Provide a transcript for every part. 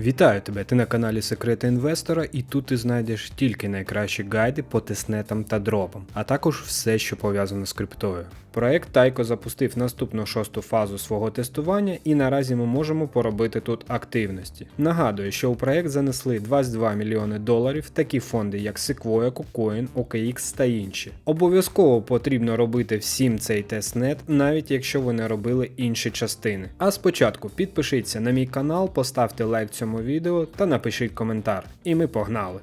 Вітаю тебе! Ти на каналі Секрети Інвестора, і тут ти знайдеш тільки найкращі гайди по тиснетам та дропам, а також все, що пов'язано з криптою. Проект Тайко запустив наступну шосту фазу свого тестування, і наразі ми можемо поробити тут активності. Нагадую, що у проект занесли 22 мільйони доларів такі фонди, як Sequoia, KuCoin, OKX та інші. Обов'язково потрібно робити всім цей тестнет, навіть якщо ви не робили інші частини. А спочатку підпишіться на мій канал, поставте лайк цьому відео та напишіть коментар. І ми погнали!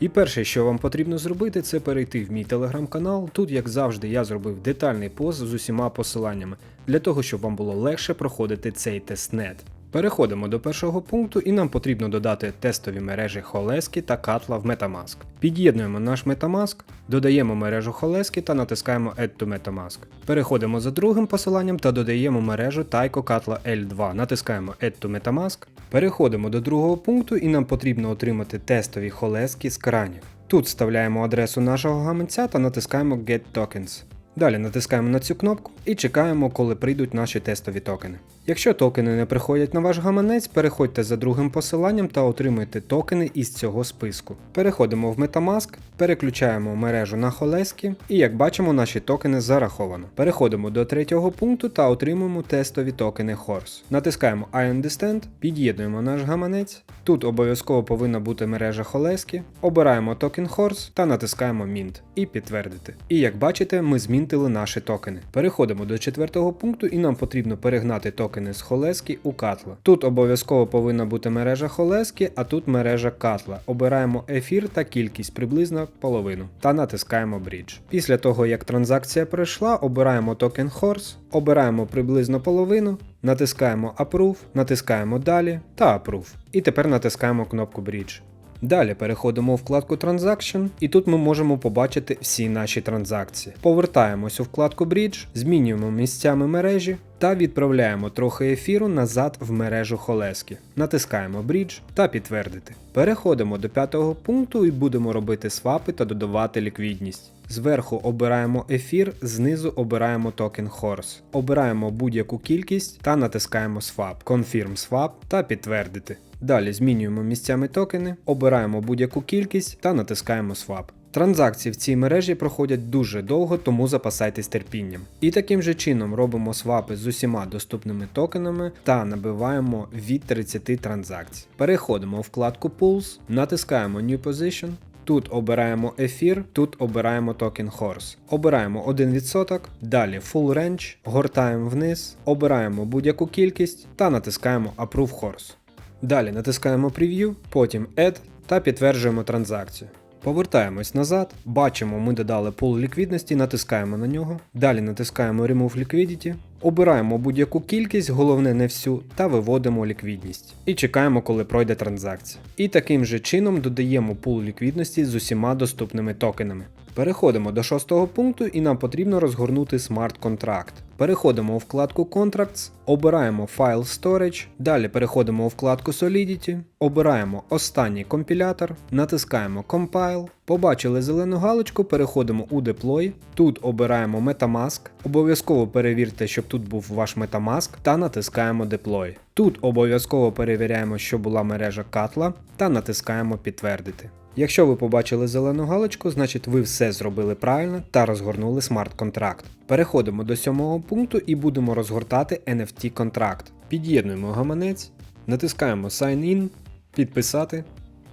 І перше, що вам потрібно зробити, це перейти в мій телеграм-канал. Тут, як завжди, я зробив детальний пост з усіма посиланнями для того, щоб вам було легше проходити цей тестнет. Переходимо до першого пункту, і нам потрібно додати тестові мережі Холески та Катла в Metamask. Під'єднуємо наш Metamask, додаємо мережу Холески та натискаємо Add to Metamask. Переходимо за другим посиланням та додаємо мережу Taiko Katla L2. Натискаємо Add to Metamask. Переходимо до другого пункту і нам потрібно отримати тестові холески з кранів. Тут вставляємо адресу нашого гаманця та натискаємо Get Tokens. Далі натискаємо на цю кнопку і чекаємо, коли прийдуть наші тестові токени. Якщо токени не приходять на ваш гаманець, переходьте за другим посиланням та отримуйте токени із цього списку. Переходимо в Metamask, переключаємо мережу на Холески, і як бачимо, наші токени зараховано. Переходимо до третього пункту та отримуємо тестові токени Horse. Натискаємо I understand, під'єднуємо наш гаманець. Тут обов'язково повинна бути мережа Холески, обираємо токен Horse та натискаємо Mint і підтвердити. І як бачите, ми змінтили наші токени. Переходимо до четвертого пункту і нам потрібно перегнати токени з Холески у Катла. Тут обов'язково повинна бути мережа Холески, а тут мережа Катла. Обираємо ефір та кількість приблизно половину та натискаємо Bridge. Після того, як транзакція пройшла, обираємо токен Horse, обираємо приблизно половину, натискаємо Approve, натискаємо Далі та Approve. І тепер натискаємо кнопку Bridge. Далі переходимо у вкладку Transaction, і тут ми можемо побачити всі наші транзакції. Повертаємось у вкладку Bridge, змінюємо місцями мережі та відправляємо трохи ефіру назад в мережу Холески. Натискаємо Bridge та підтвердити. Переходимо до п'ятого пункту і будемо робити свапи та додавати ліквідність. Зверху обираємо ефір, знизу обираємо токен Horse. Обираємо будь-яку кількість та натискаємо Swap, Confirm Swap та підтвердити. Далі змінюємо місцями токени, обираємо будь-яку кількість та натискаємо Swap. Транзакції в цій мережі проходять дуже довго, тому запасайтесь терпінням. І таким же чином робимо свапи з усіма доступними токенами та набиваємо від 30 транзакцій. Переходимо у вкладку Pools, натискаємо New Position. Тут обираємо ефір, тут обираємо токен Horse. Обираємо 1%, далі Full Range, гортаємо вниз, обираємо будь-яку кількість та натискаємо Approve Horse. Далі натискаємо Preview, потім Add та підтверджуємо транзакцію. Повертаємось назад, бачимо, ми додали пул ліквідності, натискаємо на нього. Далі натискаємо Remove Liquidity, обираємо будь-яку кількість, головне не всю, та виводимо ліквідність. І чекаємо, коли пройде транзакція. І таким же чином додаємо пул ліквідності з усіма доступними токенами. Переходимо до шостого пункту і нам потрібно розгорнути смарт-контракт. Переходимо у вкладку Contracts, обираємо File Storage, далі переходимо у вкладку Solidity, обираємо останній компілятор, натискаємо Compile, побачили зелену галочку, переходимо у Deploy, тут обираємо Metamask, обов'язково перевірте, щоб тут був ваш Metamask та натискаємо Deploy. Тут обов'язково перевіряємо, що була мережа Катла та натискаємо Підтвердити. Якщо ви побачили зелену галочку, значить ви все зробили правильно та розгорнули смарт-контракт. Переходимо до сьомого пункту і будемо розгортати NFT-контракт. Під'єднуємо гаманець, натискаємо Sign In, підписати.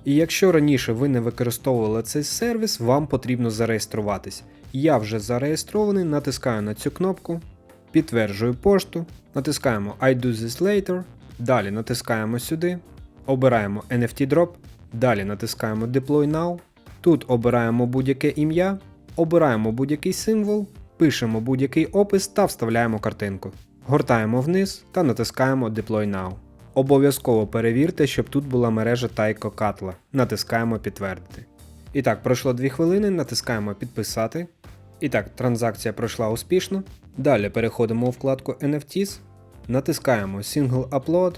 І якщо раніше ви не використовували цей сервіс, вам потрібно зареєструватись. Я вже зареєстрований, натискаю на цю кнопку, підтверджую пошту, натискаємо I do this later, далі натискаємо сюди, обираємо NFT Drop, далі натискаємо Deploy Now, тут обираємо будь-яке ім'я, обираємо будь-який символ, пишемо будь-який опис та вставляємо картинку. Гортаємо вниз та натискаємо Deploy Now. Обов'язково перевірте, щоб тут була мережа Taiko Katla. Натискаємо підтвердити. І так, пройшло 2 хвилини, натискаємо підписати. І так, транзакція пройшла успішно. Далі переходимо у вкладку NFTs, натискаємо Single Upload,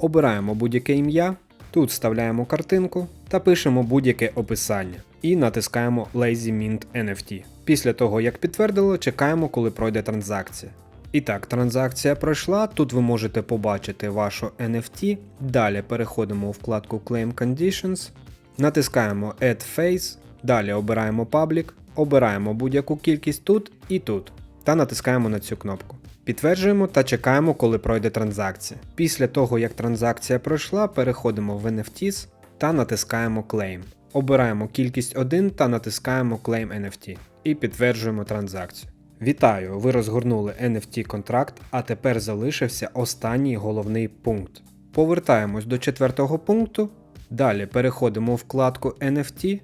обираємо будь-яке ім'я, тут вставляємо картинку та пишемо будь-яке описання. І натискаємо Lazy Mint NFT. Після того, як підтвердили, чекаємо, коли пройде транзакція. І так, транзакція пройшла. Тут ви можете побачити вашу NFT. Далі переходимо у вкладку Claim Conditions, натискаємо Add Phase, далі обираємо Public, обираємо будь-яку кількість тут і тут та натискаємо на цю кнопку. Підтверджуємо та чекаємо, коли пройде транзакція. Після того, як транзакція пройшла, переходимо в NFTs та натискаємо Claim. Обираємо кількість 1 та натискаємо Claim NFT і підтверджуємо транзакцію. Вітаю! Ви розгорнули NFT контракт, а тепер залишився останній головний пункт. Повертаємось до четвертого пункту. Далі переходимо у вкладку NFT.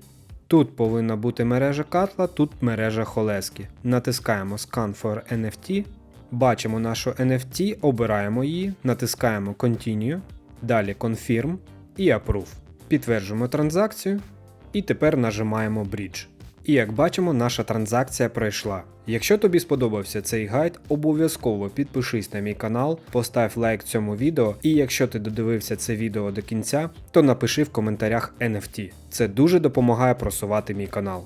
Тут повинна бути мережа Катла, тут мережа Холески. Натискаємо Scan for NFT. Бачимо нашу NFT, обираємо її, натискаємо Continue, далі Confirm і Approve. Підтверджуємо транзакцію і тепер нажимаємо Bridge. І як бачимо, наша транзакція пройшла. Якщо тобі сподобався цей гайд, обов'язково підпишись на мій канал, постав лайк цьому відео, і якщо ти додивився це відео до кінця, то напиши в коментарях NFT. Це дуже допомагає просувати мій канал.